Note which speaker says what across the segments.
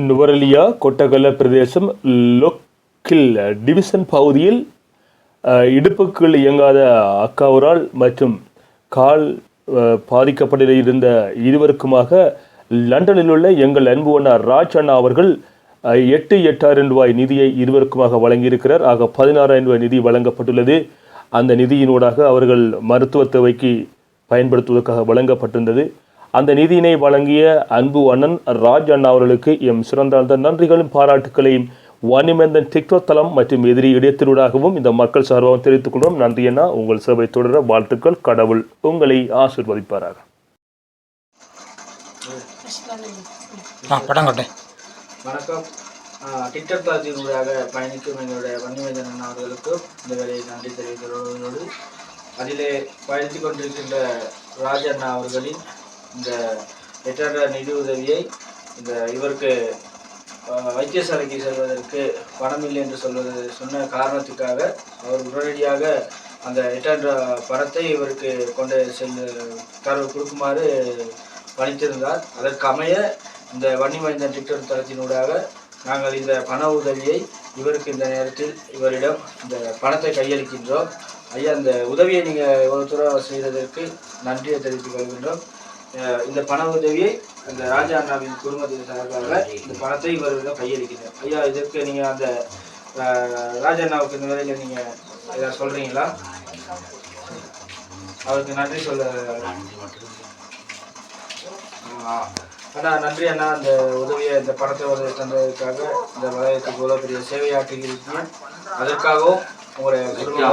Speaker 1: நுவரலியா கொட்டகல பிரதேசம் லொக்கில் division பகுதியில் இடுப்புக்குள் இயங்காத அக்காவரால் மற்றும் கால் அஹ், பாதிக்கப்பட்டு இருந்த இருவருக்குமாக லண்டனில் உள்ள எங்கள் அன்பு அண்ணா ராஜ் அண்ணா அவர்கள் எட்டு எட்டாயிரம் ரூபாய் நிதியை இருவருக்குமாக வழங்கியிருக்கிறார். ஆக பதினாறாயிரம் ரூபாய் நிதி வழங்கப்பட்டுள்ளது. அந்த நிதியினூடாக அவர்கள் மருத்துவ தேவைக்கு பயன்படுத்துவதற்காக வழங்கப்பட்டிருந்தது. அந்த நிதியினை வழங்கிய அன்பு அண்ணன் ராஜ் அண்ணா அவர்களுக்கு எம் சிறந்தாழ்ந்த நன்றிகளும் பாராட்டுக்களையும் வாணிமேந்தன் டிக்டோக் தளம் மற்றும் எதிரி இடையத்தினூடாகவும் இந்த மக்கள் சார்பாகவும் தெரிவித்துக் கொள்வோம் நன்றி அண்ணா. உங்கள் சேவை தொடர வாழ்த்துக்கள். கடவுள் உங்களை ஆசிர்வதிப்பாராக.
Speaker 2: வணக்கம். டிக்டாக் தளத்தினூடாக பயணிக்கும் எங்களுடைய வன்னிவேந்தன் அண்ணா அவர்களுக்கும் இந்த வேலையை நன்றி தெரிவிக்கிறதோடு அதிலே பயணித்துக் கொண்டிருக்கின்ற ராஜ் அண்ணா அவர்களின் இந்த எட்டாயிர நிதி உதவியை இந்த இவருக்கு வைத்தியசாலைக்கு செல்வதற்கு பணம் இல்லை என்று சொல்வது சொன்ன காரணத்துக்காக அவர் உடனடியாக அந்த எட்டாயிரம் பணத்தை இவருக்கு கொண்டு செல்ல தர கொடுக்குமாறு பணித்திருந்தார். அதற்கு அமைய இந்த வன்னிமைந்தன் டிக்டர் தளத்தினூடாக நாங்கள் இந்த பண உதவியை இவருக்கு இந்த நேரத்தில் இவரிடம் இந்த பணத்தை கையளிக்கின்றோம். ஐயா இந்த உதவியை நீங்கள் இவ்வளோ தூரம் செய்ததற்கு நன்றியை தெரிவித்துக் கொள்கின்றோம். இந்த பண உதவியை இந்த ராஜா அண்ணாவின் குடும்பத்தின் சார்பாக இந்த பணத்தை இவரிடம் கையளிக்கின்றோம் ஐயா இதற்கு நீங்கள் அந்த ராஜா அண்ணாவுக்கு இந்த வேலையில் நீங்கள் ஏதாவது சொல்கிறீங்களா அவருக்கு நன்றி சொல்ல அண்ணா நன்றி அண்ணா. அந்த உதவியை இந்த பணத்தை உதவி தந்ததுக்காக இந்த வலயத்துக்கு இவ்வளோ பெரிய சேவையாற்றியிருக்கீங்க அதற்காகவும் உங்களுடைய குடும்ப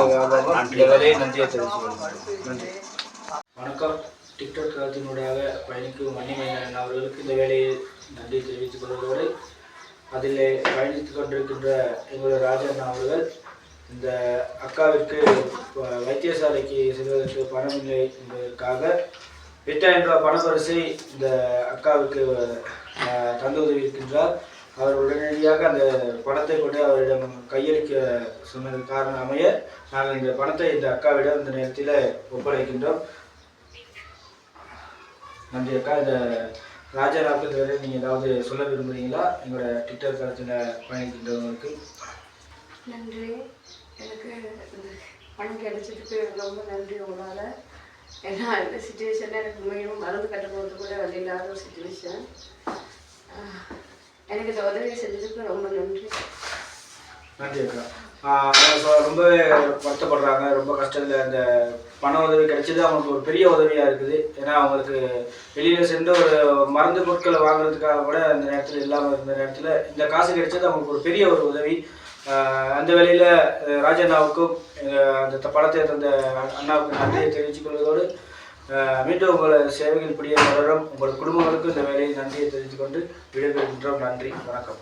Speaker 2: நன்றியை? தெரிவித்துக்கொள்கிறேன் நன்றி. வணக்கம். டிக்டாக் காலத்தினூடாக பயணிக்கும் மணிமேகன் அவர்களுக்கு இந்த வேலையை நன்றி தெரிவித்துக் கொள்வதோடு அதில் பயணித்துக் கொண்டிருக்கின்ற எங்களுடைய ராஜண்ணா அவர்கள் இந்த அக்காவிற்கு வைத்தியசாலைக்கு செல்வதற்கு பணம் இல்லை என்பதற்காக எட்டாயிரம் ரூபாய் பணப்பரிசை இந்த அக்காவுக்கு தந்து உதவி இருக்கின்றார் அவர் உடனடியாக அந்த பணத்தை கொண்டு அவரிடம் கையளிக்க சொன்னது காரணம் அமைய நாங்கள் இந்த பணத்தை இந்த அக்காவிடம் இந்த நேரத்தில் ஒப்படைக்கின்றோம். நன்றி அக்கா. இந்த ராஜாராவுக்கு இந்த வேலை நீங்கள் ஏதாவது சொல்ல விரும்புகிறீங்களா எங்களோட ட்விட்டர் தளத்தில் பயணிக்கின்றவங்களுக்கு
Speaker 3: நன்றி. எனக்கு பணம் கிடைச்சதுக்கு ரொம்ப நன்றி உங்களால். ஏன்னா இந்த சுச்சுவேஷனில் எனக்கு உண்மையும் மருந்து கட்ட போகிறது கூட வழி இல்லாத ஒரு சுச்சுவேஷன் எனக்கு இந்த உதவி செஞ்சதுக்கு ரொம்ப நன்றி.
Speaker 2: நன்றி அக்கா. ரொம்ப ரொம்பவே வருத்தப்படுறாங்க ரொம்ப கஷ்டத்தில் அந்த பண உதவி கிடைச்சது அவங்களுக்கு ஒரு பெரிய உதவியாக இருக்குது. ஏன்னா அவங்களுக்கு வெளியில் சென்று ஒரு மருந்து பொருட்களை வாங்குறதுக்காக கூட அந்த நேரத்தில் இல்லாமல் இருந்த நேரத்தில் இந்த காசு கிடைச்சது அவங்களுக்கு ஒரு பெரிய ஒரு உதவி. அந்த வேளையில் ராஜண்ணாவுக்கும் அந்த படத்தை தந்த அண்ணாவுக்கு நன்றியை தெரிவித்துக் கொள்வதோடு மீண்டும் உங்களை சேவைகள் புரிய தொடரும். உங்கள் குடும்பங்களுக்கும் இந்த வேலையை நன்றியை தெரிவித்துக்கொண்டு விடைபெறுகின்றோம். நன்றி. வணக்கம்.